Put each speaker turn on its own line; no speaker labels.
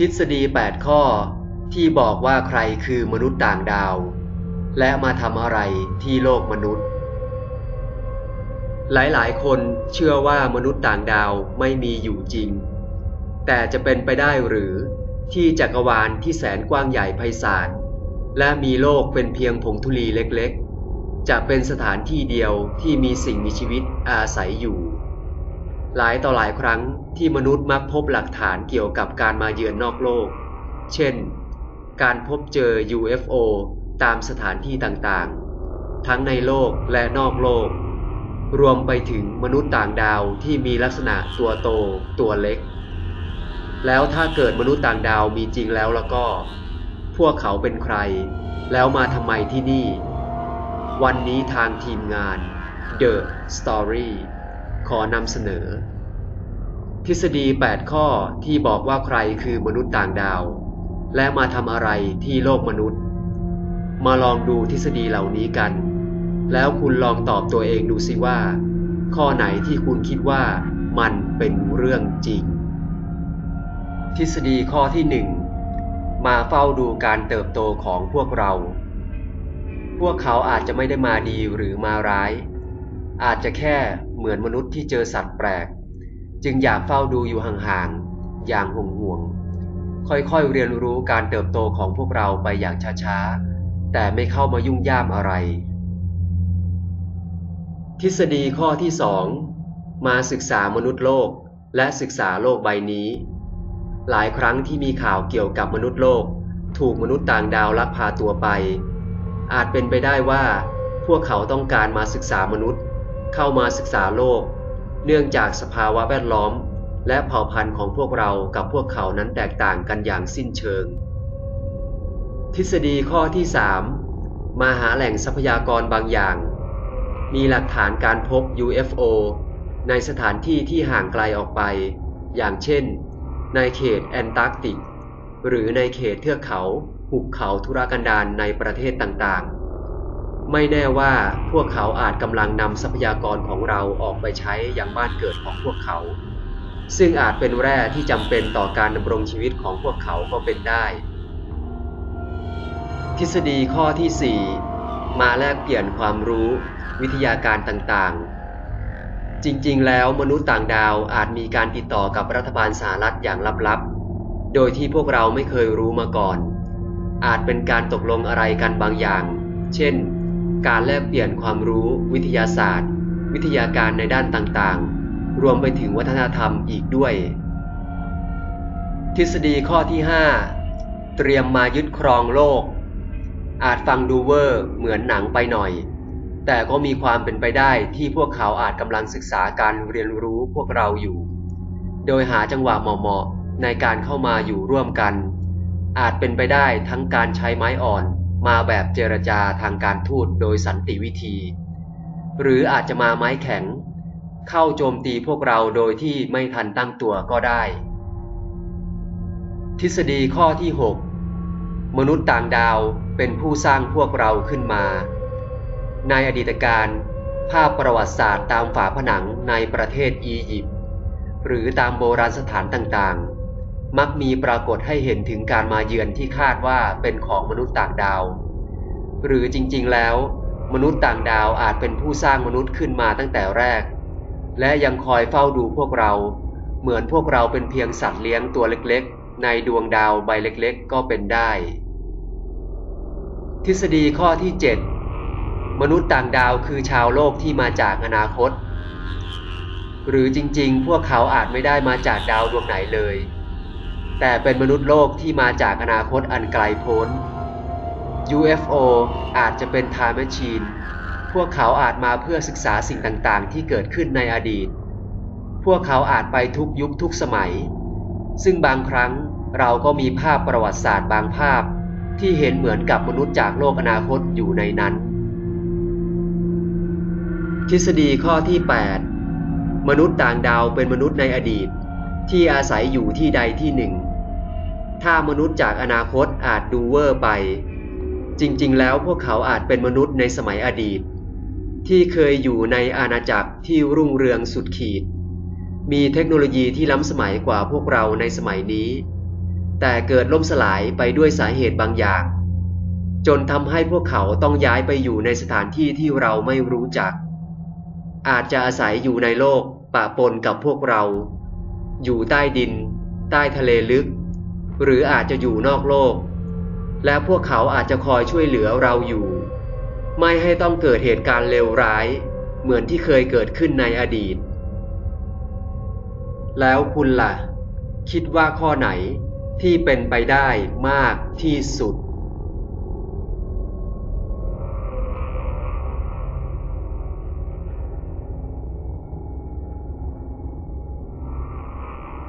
ทฤษฎี 8 ข้อ ที่บอกว่าใครคือมนุษย์ต่างดาว และมาทำอะไรที่โลกมนุษย์ หลายๆ คนเชื่อว่ามนุษย์ต่างดาวไม่มีอยู่จริง แต่จะเป็นไปได้หรือที่จักรวาลที่แสนกว้างใหญ่ไพศาลและมีโลกเป็นเพียงผงธุลีเล็กๆ จะเป็นสถานที่เดียวที่มีสิ่งมีชีวิตอาศัยอยู่ หลายต่อหลายครั้งที่มนุษย์มักพบหลักฐานเกี่ยวกับการมาเยือนนอกโลก เช่น การพบเจอ UFO ตามสถานที่ต่างๆ ทั้งในโลกและนอกโลก รวมไปถึงมนุษย์ต่างดาวที่มีลักษณะตัวโตตัวเล็ก แล้วถ้าเกิดมนุษย์ต่างดาวมีจริงแล้วแล้วก็ พวกเขาเป็นใคร แล้วมาทำไมที่นี่ วันนี้ทางทีมงาน The Story ขอนำเสนอ ทฤษฎี 8 ข้อที่บอกว่าใครคือมนุษย์ต่างดาว และมาทำอะไรที่โลกมนุษย์ มาลองดูทฤษฎีเหล่านี้กัน แล้วคุณลองตอบตัวเองดูสิว่า ข้อไหนที่คุณคิดว่ามันเป็นเรื่องจริง ทฤษฎีข้อที่หนึ่งมาเฝ้าดูการเติบโตของพวกเรา พวกเขาอาจจะไม่ได้มาดีหรือมาร้าย อาจจะแค่เหมือนมนุษย์ที่เจอสัตว์แปลก จึงอยากเฝ้าดูอยู่ห่างๆ อย่างห่วงๆค่อยๆ เรียนรู้การเติบโตของพวกเราไปอย่างช้าๆ แต่ไม่เข้ามายุ่งย่ามอะไร ทฤษฎีข้อที่สองมาศึกษามนุษย์โลกและศึกษาโลกใบนี้ หลายครั้งที่มีข่าวเกี่ยวกับมนุษย์โลก ถูกมนุษย์ต่างดาวลักพาตัวไป อาจเป็นไปได้ว่า พวกเขาต้องการมาศึกษามนุษย์ เข้ามาศึกษาโลก เนื่องจากสภาวะแวดล้อม และเผ่าพันธุ์ของพวกเรากับพวกเขานั้นแตกต่างกันอย่างสิ้นเชิง ทฤษฎีข้อที่ 3 มาหาแหล่งทรัพยากรบางอย่าง มีหลักฐานการพบ UFO ในสถานที่ที่ห่างไกลออกไป อย่างเช่น ในเขตแอนตาร์กติก หรือในเขตเทือกเขา หุบเขาทุรกันดารในประเทศต่างๆ ไม่แน่ว่าพวกเขาอาจกำลังนำทรัพยากรของเราออกไปใช้อย่างบ้านเกิดของพวกเขา ซึ่งอาจเป็นแร่ที่จำเป็นต่อการดำรงชีวิตของพวกเขาก็เป็นได้ ทฤษฎีข้อที่ 4 มาแลกเปลี่ยนความรู้วิทยาการต่างๆ จริงๆ แล้วมนุษย์ต่างดาวอาจมีการติดต่อกับรัฐบาลสหรัฐอย่างลับๆ โดยที่พวกเราไม่เคยรู้มาก่อน อาจเป็นการตกลงอะไรกันบางอย่าง เช่น การแลกเปลี่ยนความรู้วิทยาศาสตร์ วิทยาการในด้านต่างๆ รวมไปถึงวัฒนธรรมอีกด้วย ทฤษฎีข้อที่ 5 เตรียมมายึดครองโลก อาจฟังดูเวอร์เหมือนหนังไปหน่อย แต่ก็มีความเป็นไปได้ที่พวกเขาอาจกำลังศึกษาการเรียนรู้พวกเราอยู่ โดยหาจังหวะเหมาะๆในการเข้ามาอยู่ร่วมกัน อาจเป็นไปได้ทั้งการใช้ไม้อ่อน มาแบบเจรจาทางการทูตโดยสันติวิธี หรืออาจจะมาไม้แข็ง เข้าโจมตีพวกเราโดยที่ไม่ทันตั้งตัวก็ได้ ทฤษฎีข้อที่ 6 มนุษย์ต่างดาวเป็นผู้สร้างพวกเราขึ้นมา ในอดีตการภาพประวัติศาสตร์ตามฝาผนังในประเทศอียิปต์หรือตามโบราณสถานต่างๆ มักมีปรากฏให้เห็นถึงการมาเยือนที่คาดว่าเป็นของมนุษย์ต่างดาว หรือจริงๆแล้ว มนุษย์ต่างดาวอาจเป็นผู้สร้างมนุษย์ขึ้นมาตั้งแต่แรก และยังคอยเฝ้าดูพวกเรา เหมือนพวกเราเป็นเพียงสัตว์เลี้ยงตัวเล็กๆ ในดวงดาวใบเล็กๆ ก็เป็นได้ ทฤษฎีข้อที่ 7 มนุษย์ต่างดาวคือชาวโลกที่มาจากอนาคต หรือจริงๆ พวกเขาอาจไม่ได้มาจากดาวดวงไหนเลย แต่เป็นมนุษย์โลกที่มาจากอนาคตอันไกลโพ้น UFO อาจจะเป็น Time Machine พวกเขาอาจมาเพื่อศึกษาสิ่งต่างๆ ที่เกิดขึ้นในอดีต พวกเขาอาจไปทุกยุคทุกสมัย ซึ่งบางครั้งเราก็มีภาพประวัติศาสตร์บางภาพ ที่เห็นเหมือนกับมนุษย์จากโลกอนาคตอยู่ในนั้น ทฤษฎีข้อที่ 8 มนุษย์ต่างดาวเป็นมนุษย์ในอดีต ที่อาศัยอยู่ที่ใดที่หนึ่ง ถ้ามนุษย์จากอนาคตอาจดูเวอร์ไป จริงๆ แล้วพวกเขาอาจเป็นมนุษย์ในสมัยอดีต ที่เคยอยู่ในอาณาจักรที่รุ่งเรืองสุดขีด มีเทคโนโลยีที่ล้ำสมัยกว่าพวกเราในสมัยนี้ แต่เกิดล่มสลายไปด้วยสาเหตุบางอย่าง จนทำให้พวกเขาต้องย้ายไปอยู่ในสถานที่ที่เราไม่รู้จัก อาจจะอาศัยอยู่ในโลกปะปนกับพวกเรา อยู่ใต้ดิน ใต้ทะเลลึก หรืออาจจะอยู่นอกโลก และพวกเขาอาจจะคอยช่วยเหลือเราอยู่ ไม่ให้ต้องเกิดเหตุการณ์เลวร้าย เหมือนที่เคยเกิดขึ้นในอดีต แล้วคุณล่ะ คิดว่าข้อไหนที่เป็นไปได้มากที่สุด